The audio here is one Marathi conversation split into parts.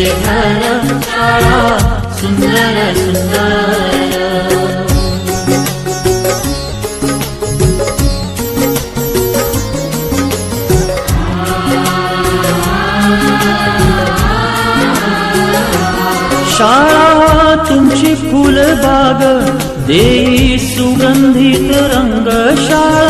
सरस्वतीचे घर सुंदर सुंदर शाळा तुमची फुलबाग देई सुगंधित रंग शाळा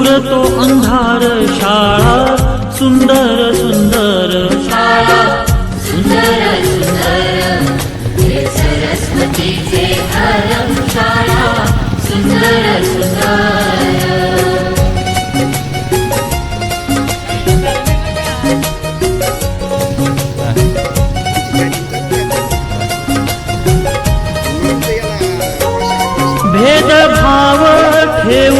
दूर तो अंधार शाळा सुंदर सुंदर शाळा. सुंदर सुंदर सरस्वतीचे शाळा. सुंदर सुंदर. भेदभाव ठेवू